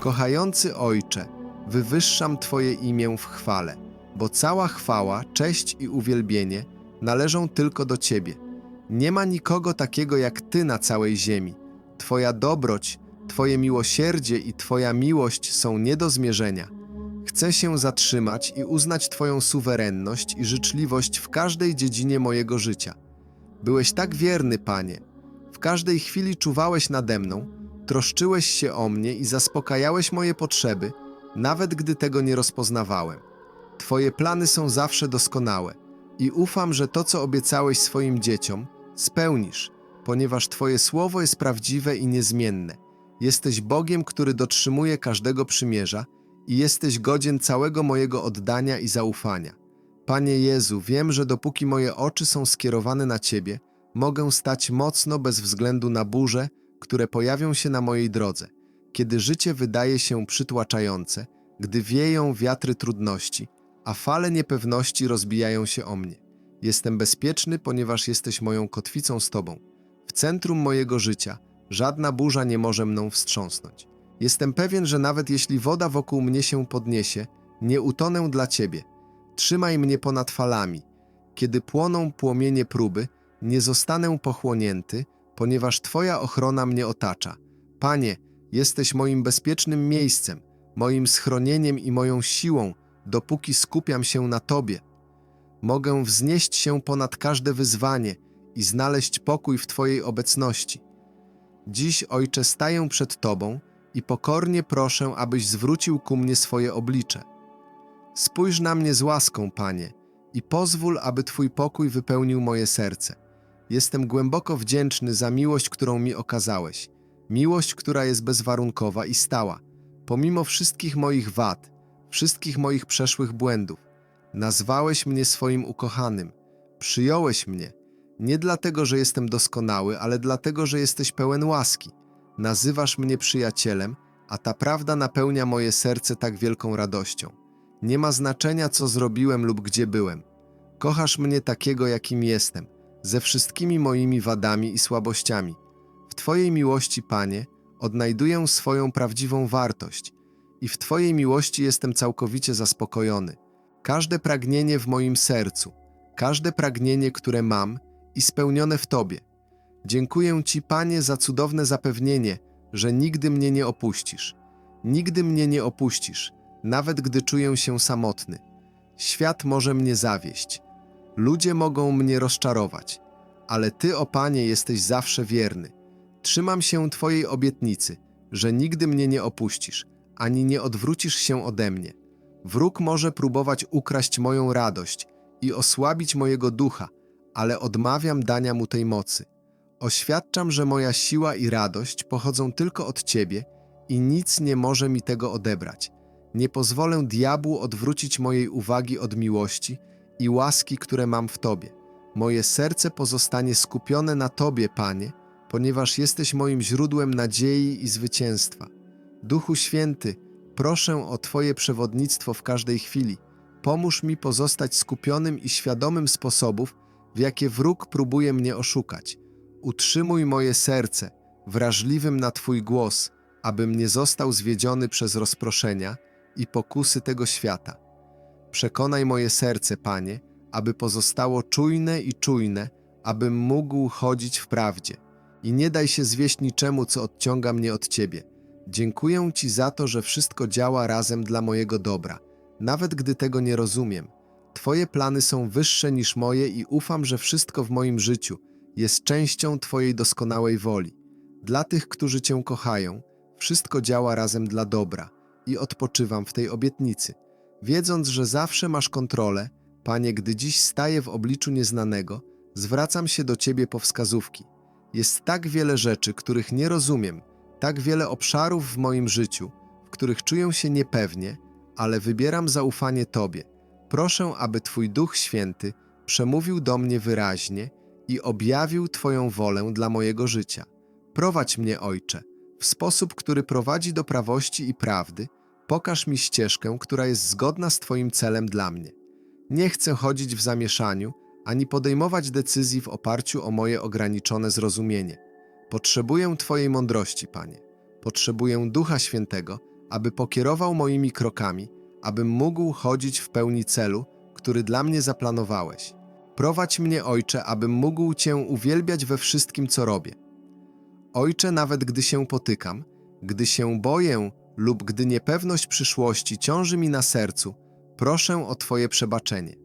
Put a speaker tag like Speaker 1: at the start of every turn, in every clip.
Speaker 1: Kochający Ojcze, wywyższam Twoje imię w chwale, bo cała chwała, cześć i uwielbienie należą tylko do Ciebie. Nie ma nikogo takiego jak Ty na całej ziemi. Twoja dobroć, Twoje miłosierdzie i Twoja miłość są nie do zmierzenia. Chcę się zatrzymać i uznać Twoją suwerenność i życzliwość w każdej dziedzinie mojego życia. Byłeś tak wierny, Panie. W każdej chwili czuwałeś nade mną, troszczyłeś się o mnie i zaspokajałeś moje potrzeby, nawet gdy tego nie rozpoznawałem. Twoje plany są zawsze doskonałe i ufam, że to, co obiecałeś swoim dzieciom, spełnisz, ponieważ Twoje słowo jest prawdziwe i niezmienne. Jesteś Bogiem, który dotrzymuje każdego przymierza i jesteś godzien całego mojego oddania i zaufania. Panie Jezu, wiem, że dopóki moje oczy są skierowane na Ciebie, mogę stać mocno bez względu na burze, które pojawią się na mojej drodze. Kiedy życie wydaje się przytłaczające, gdy wieją wiatry trudności, a fale niepewności rozbijają się o mnie. Jestem bezpieczny, ponieważ jesteś moją kotwicą z Tobą. W centrum mojego życia żadna burza nie może mną wstrząsnąć. Jestem pewien, że nawet jeśli woda wokół mnie się podniesie, nie utonę dla Ciebie. Trzymaj mnie ponad falami. Kiedy płoną płomienie próby, nie zostanę pochłonięty, ponieważ Twoja ochrona mnie otacza. Panie, jesteś moim bezpiecznym miejscem, moim schronieniem i moją siłą, dopóki skupiam się na Tobie. Mogę wznieść się ponad każde wyzwanie i znaleźć pokój w Twojej obecności. Dziś, Ojcze, staję przed Tobą i pokornie proszę, abyś zwrócił ku mnie swoje oblicze. Spójrz na mnie z łaską, Panie, i pozwól, aby Twój pokój wypełnił moje serce. Jestem głęboko wdzięczny za miłość, którą mi okazałeś. Miłość, która jest bezwarunkowa i stała, pomimo wszystkich moich wad, wszystkich moich przeszłych błędów. Nazwałeś mnie swoim ukochanym, przyjąłeś mnie, nie dlatego, że jestem doskonały, ale dlatego, że jesteś pełen łaski. Nazywasz mnie przyjacielem, a ta prawda napełnia moje serce tak wielką radością. Nie ma znaczenia, co zrobiłem lub gdzie byłem. Kochasz mnie takiego, jakim jestem, ze wszystkimi moimi wadami i słabościami. W Twojej miłości, Panie, odnajduję swoją prawdziwą wartość i w Twojej miłości jestem całkowicie zaspokojony. Każde pragnienie w moim sercu, każde pragnienie, które mam i spełnione w Tobie. Dziękuję Ci, Panie, za cudowne zapewnienie, że nigdy mnie nie opuścisz. Nigdy mnie nie opuścisz, nawet gdy czuję się samotny. Świat może mnie zawieść. Ludzie mogą mnie rozczarować, ale Ty, o Panie, jesteś zawsze wierny. Trzymam się Twojej obietnicy, że nigdy mnie nie opuścisz, ani nie odwrócisz się ode mnie. Wróg może próbować ukraść moją radość i osłabić mojego ducha, ale odmawiam dania mu tej mocy. Oświadczam, że moja siła i radość pochodzą tylko od Ciebie i nic nie może mi tego odebrać. Nie pozwolę diabłu odwrócić mojej uwagi od miłości i łaski, które mam w Tobie. Moje serce pozostanie skupione na Tobie, Panie, ponieważ jesteś moim źródłem nadziei i zwycięstwa. Duchu Święty, proszę o Twoje przewodnictwo w każdej chwili. Pomóż mi pozostać skupionym i świadomym sposobów, w jakie wróg próbuje mnie oszukać. Utrzymuj moje serce wrażliwym na Twój głos, abym nie został zwiedziony przez rozproszenia i pokusy tego świata. Przekonaj moje serce, Panie, aby pozostało czujne i czujne, abym mógł chodzić w prawdzie. I nie daj się zwieść niczemu, co odciąga mnie od Ciebie. Dziękuję Ci za to, że wszystko działa razem dla mojego dobra, nawet gdy tego nie rozumiem. Twoje plany są wyższe niż moje i ufam, że wszystko w moim życiu jest częścią Twojej doskonałej woli. Dla tych, którzy Cię kochają, wszystko działa razem dla dobra i odpoczywam w tej obietnicy, wiedząc, że zawsze masz kontrolę. Panie, gdy dziś staję w obliczu nieznanego, zwracam się do Ciebie po wskazówki. Jest tak wiele rzeczy, których nie rozumiem, tak wiele obszarów w moim życiu, w których czuję się niepewnie, ale wybieram zaufanie Tobie. Proszę, aby Twój Duch Święty przemówił do mnie wyraźnie i objawił Twoją wolę dla mojego życia. Prowadź mnie, Ojcze, w sposób, który prowadzi do prawości i prawdy. Pokaż mi ścieżkę, która jest zgodna z Twoim celem dla mnie. Nie chcę chodzić w zamieszaniu, ani podejmować decyzji w oparciu o moje ograniczone zrozumienie. Potrzebuję Twojej mądrości, Panie. Potrzebuję Ducha Świętego, aby pokierował moimi krokami, abym mógł chodzić w pełni celu, który dla mnie zaplanowałeś. Prowadź mnie, Ojcze, abym mógł Cię uwielbiać we wszystkim, co robię. Ojcze, nawet gdy się potykam, gdy się boję lub gdy niepewność przyszłości ciąży mi na sercu, proszę o Twoje przebaczenie.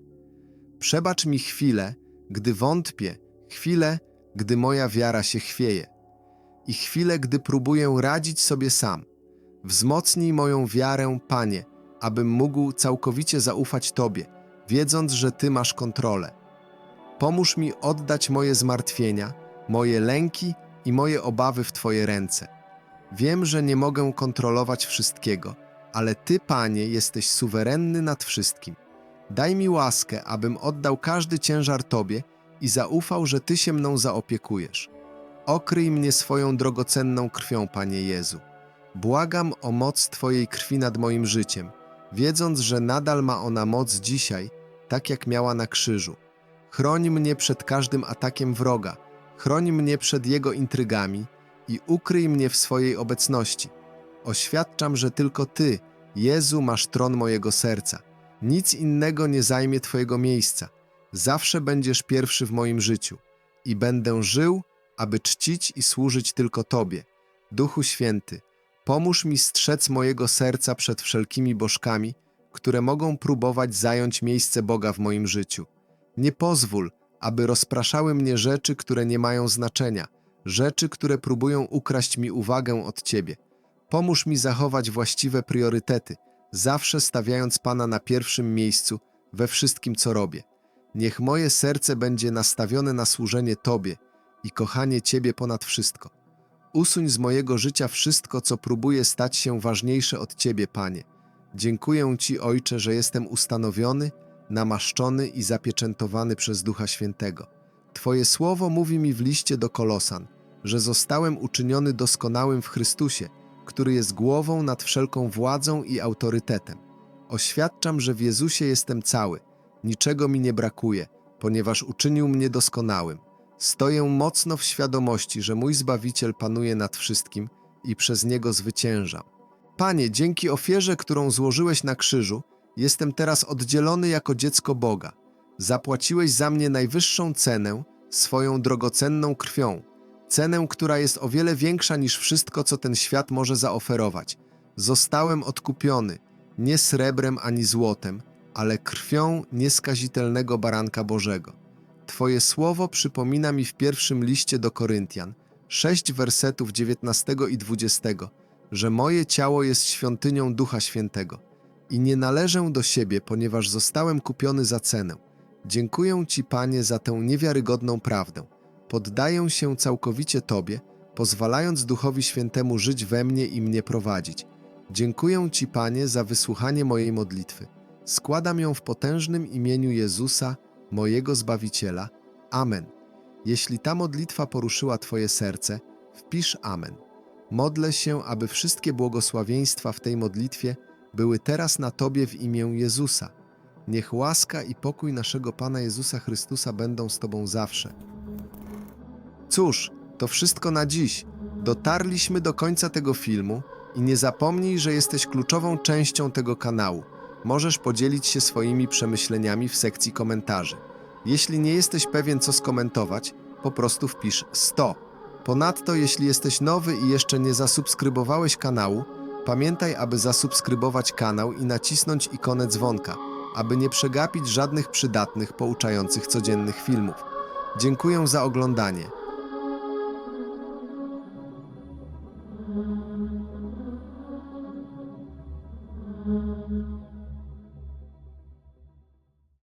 Speaker 1: Przebacz mi chwilę, gdy wątpię, chwilę, gdy moja wiara się chwieje i chwilę, gdy próbuję radzić sobie sam. Wzmocnij moją wiarę, Panie, abym mógł całkowicie zaufać Tobie, wiedząc, że Ty masz kontrolę. Pomóż mi oddać moje zmartwienia, moje lęki i moje obawy w Twoje ręce. Wiem, że nie mogę kontrolować wszystkiego, ale Ty, Panie, jesteś suwerenny nad wszystkim. Daj mi łaskę, abym oddał każdy ciężar Tobie i zaufał, że Ty się mną zaopiekujesz. Okryj mnie swoją drogocenną krwią, Panie Jezu. Błagam o moc Twojej krwi nad moim życiem, wiedząc, że nadal ma ona moc dzisiaj, tak jak miała na krzyżu. Chroń mnie przed każdym atakiem wroga, chroń mnie przed jego intrygami i ukryj mnie w swojej obecności. Oświadczam, że tylko Ty, Jezu, masz tron mojego serca. Nic innego nie zajmie Twojego miejsca. Zawsze będziesz pierwszy w moim życiu i będę żył, aby czcić i służyć tylko Tobie. Duchu Święty, pomóż mi strzec mojego serca przed wszelkimi bożkami, które mogą próbować zająć miejsce Boga w moim życiu. Nie pozwól, aby rozpraszały mnie rzeczy, które nie mają znaczenia, rzeczy, które próbują ukraść mi uwagę od Ciebie. Pomóż mi zachować właściwe priorytety, zawsze stawiając Pana na pierwszym miejscu we wszystkim, co robię. Niech moje serce będzie nastawione na służenie Tobie i kochanie Ciebie ponad wszystko. Usuń z mojego życia wszystko, co próbuje stać się ważniejsze od Ciebie, Panie. Dziękuję Ci, Ojcze, że jestem ustanowiony, namaszczony i zapieczętowany przez Ducha Świętego. Twoje słowo mówi mi w liście do Kolosan, że zostałem uczyniony doskonałym w Chrystusie, który jest głową nad wszelką władzą i autorytetem. Oświadczam, że w Jezusie jestem cały, niczego mi nie brakuje, ponieważ uczynił mnie doskonałym. Stoję mocno w świadomości, że mój Zbawiciel panuje nad wszystkim i przez Niego zwyciężam. Panie, dzięki ofierze, którą złożyłeś na krzyżu, jestem teraz oddzielony jako dziecko Boga. Zapłaciłeś za mnie najwyższą cenę, swoją drogocenną krwią, cenę, która jest o wiele większa niż wszystko, co ten świat może zaoferować. Zostałem odkupiony, nie srebrem ani złotem, ale krwią nieskazitelnego baranka Bożego. Twoje słowo przypomina mi w pierwszym liście do Koryntian, 6 wersetów 19 i 20, że moje ciało jest świątynią Ducha Świętego i nie należę do siebie, ponieważ zostałem kupiony za cenę. Dziękuję Ci, Panie, za tę niewiarygodną prawdę. Poddaję się całkowicie Tobie, pozwalając Duchowi Świętemu żyć we mnie i mnie prowadzić. Dziękuję Ci, Panie, za wysłuchanie mojej modlitwy. Składam ją w potężnym imieniu Jezusa, mojego Zbawiciela. Amen. Jeśli ta modlitwa poruszyła Twoje serce, wpisz Amen. Modlę się, aby wszystkie błogosławieństwa w tej modlitwie były teraz na Tobie w imię Jezusa. Niech łaska i pokój naszego Pana Jezusa Chrystusa będą z Tobą zawsze. Cóż, to wszystko na dziś. Dotarliśmy do końca tego filmu i nie zapomnij, że jesteś kluczową częścią tego kanału. Możesz podzielić się swoimi przemyśleniami w sekcji komentarzy. Jeśli nie jesteś pewien, co skomentować, po prostu wpisz 100. Ponadto, jeśli jesteś nowy i jeszcze nie zasubskrybowałeś kanału, pamiętaj, aby zasubskrybować kanał i nacisnąć ikonę dzwonka, aby nie przegapić żadnych przydatnych, pouczających codziennych filmów. Dziękuję za oglądanie.